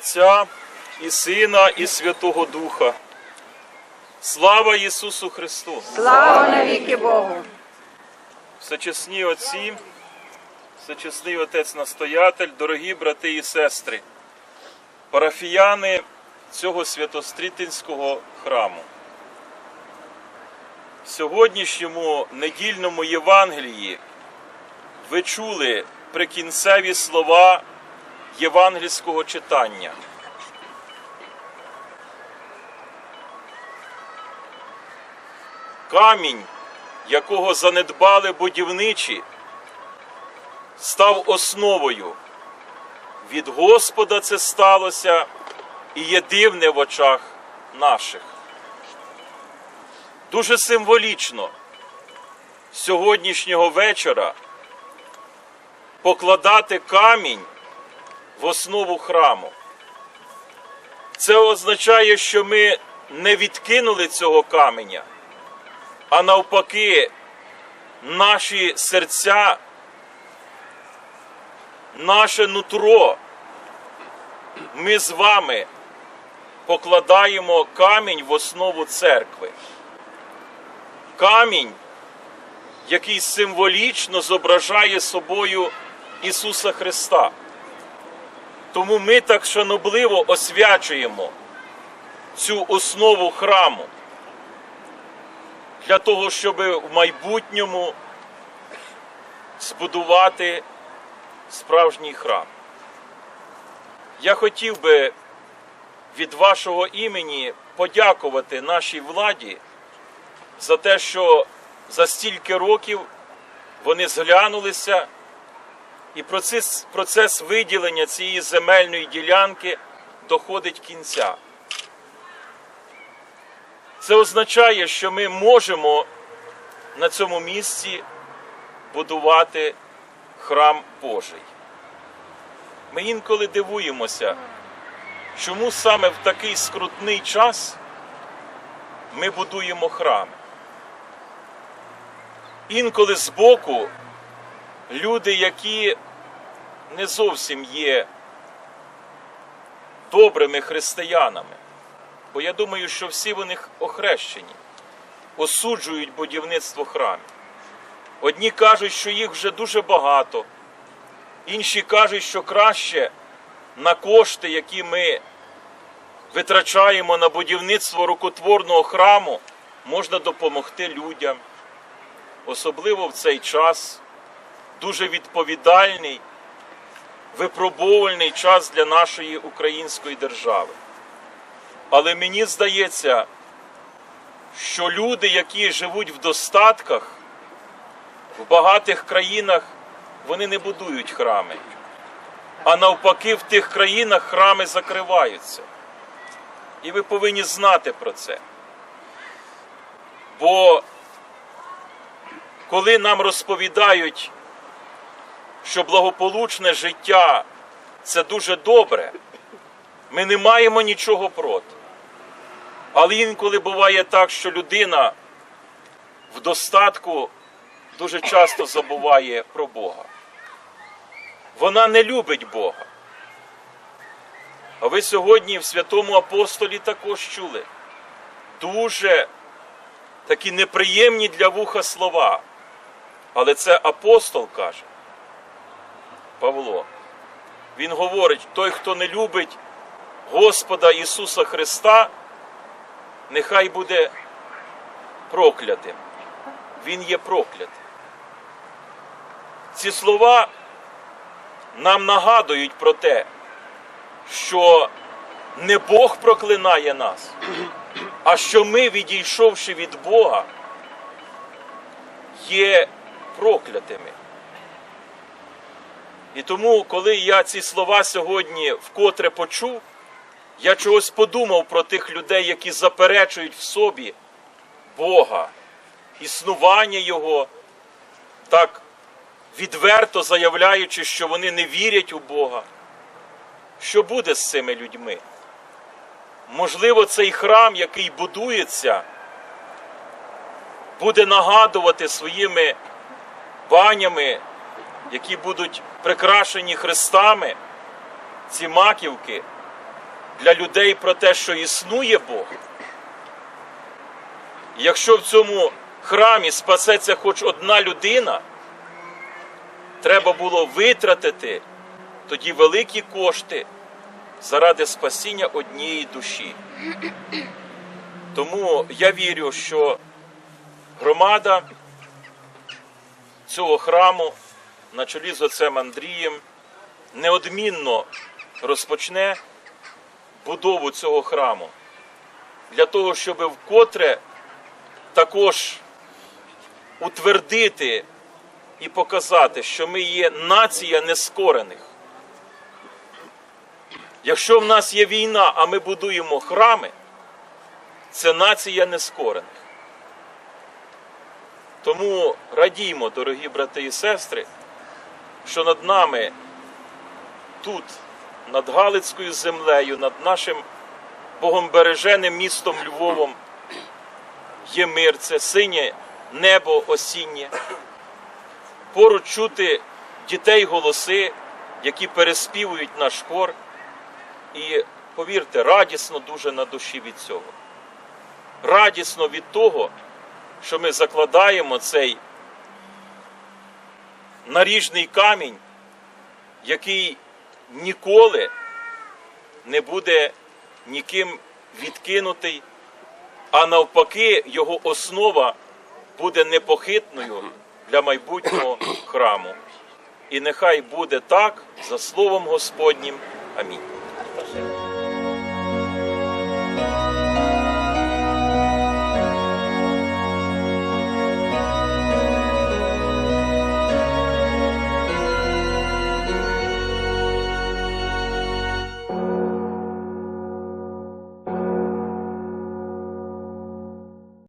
Отця і Сина, і Святого Духа. Слава Ісусу Христу! Слава навіки Богу! Всечесні отці, всечесний отець настоятель, дорогі брати і сестри, парафіяни цього святострітинського храму. В сьогоднішньому недільному Євангелії ви чули прикінцеві слова євангельського читання. Камінь, якого занедбали будівничі, став основою. Від Господа це сталося і є дивне в очах наших. Дуже символічно сьогоднішнього вечора покладати камінь в основу храму. Це означає, що ми не відкинули цього каменя, а навпаки, наші серця, наше нутро, ми з вами покладаємо камінь в основу церкви. Камінь, який символічно зображає собою Ісуса Христа. Тому ми так шанобливо освячуємо цю основу храму для того, щоб в майбутньому збудувати справжній храм. Я хотів би від вашого імені подякувати нашій владі за те, що за стільки років вони зглянулися, і процес, процес виділення цієї земельної ділянки доходить кінця. Це означає, що ми можемо на цьому місці будувати храм Божий. Ми інколи дивуємося, чому саме в такий скрутний час ми будуємо храми. Інколи збоку люди, які не зовсім є добрими християнами, бо я думаю, що всі вони охрещені, осуджують будівництво храмів. Одні кажуть, що їх вже дуже багато, інші кажуть, що краще на кошти, які ми витрачаємо на будівництво рукотворного храму, можна допомогти людям. Особливо в цей час дуже відповідальний, випробовувальний час для нашої української держави. Але мені здається, що люди, які живуть в достатках, в багатих країнах, вони не будують храми. А навпаки, в тих країнах храми закриваються. І ви повинні знати про це. Бо коли нам розповідають, що благополучне життя це дуже добре, ми не маємо нічого проти. Але інколи буває так, що людина в достатку дуже часто забуває про Бога. Вона не любить Бога. А ви сьогодні в святому апостолі також чули дуже такі неприємні для вуха слова. Але це апостол каже. Павло. Він говорить: той, хто не любить Господа Ісуса Христа, нехай буде проклятим. Він є проклятим. Ці слова нам нагадують про те, що не Бог проклинає нас, а що ми, відійшовши від Бога, є проклятими. І тому, коли я ці слова сьогодні вкотре почув, я чогось подумав про тих людей, які заперечують в собі Бога, існування Його, так відверто заявляючи, що вони не вірять у Бога. Що буде з цими людьми? Можливо, цей храм, який будується, буде нагадувати своїми банями, які будуть прикрашені хрестами, ці маківки, для людей про те, що існує Бог. Якщо в цьому храмі спасеться хоч одна людина, треба було витратити тоді великі кошти заради спасіння однієї душі. Тому я вірю, що громада цього храму на чолі з отцем Андрієм неодмінно розпочне будову цього храму для того, щоб вкотре також утвердити і показати, що ми є нація нескорених. Якщо в нас є війна, а ми будуємо храми, це нація нескорених. Тому радіймо, дорогі брати і сестри, що над нами тут, над Галицькою землею, над нашим богомбереженим містом Львовом є мир, це синє небо осіннє. Поруч чути дітей голоси, які переспівують наш хор. І повірте, радісно дуже на душі від цього. Радісно від того, що ми закладаємо цей наріжний камінь, який ніколи не буде ніким відкинутий, а навпаки, його основа буде непохитною для майбутнього храму. І нехай буде так за словом Господнім. Амінь.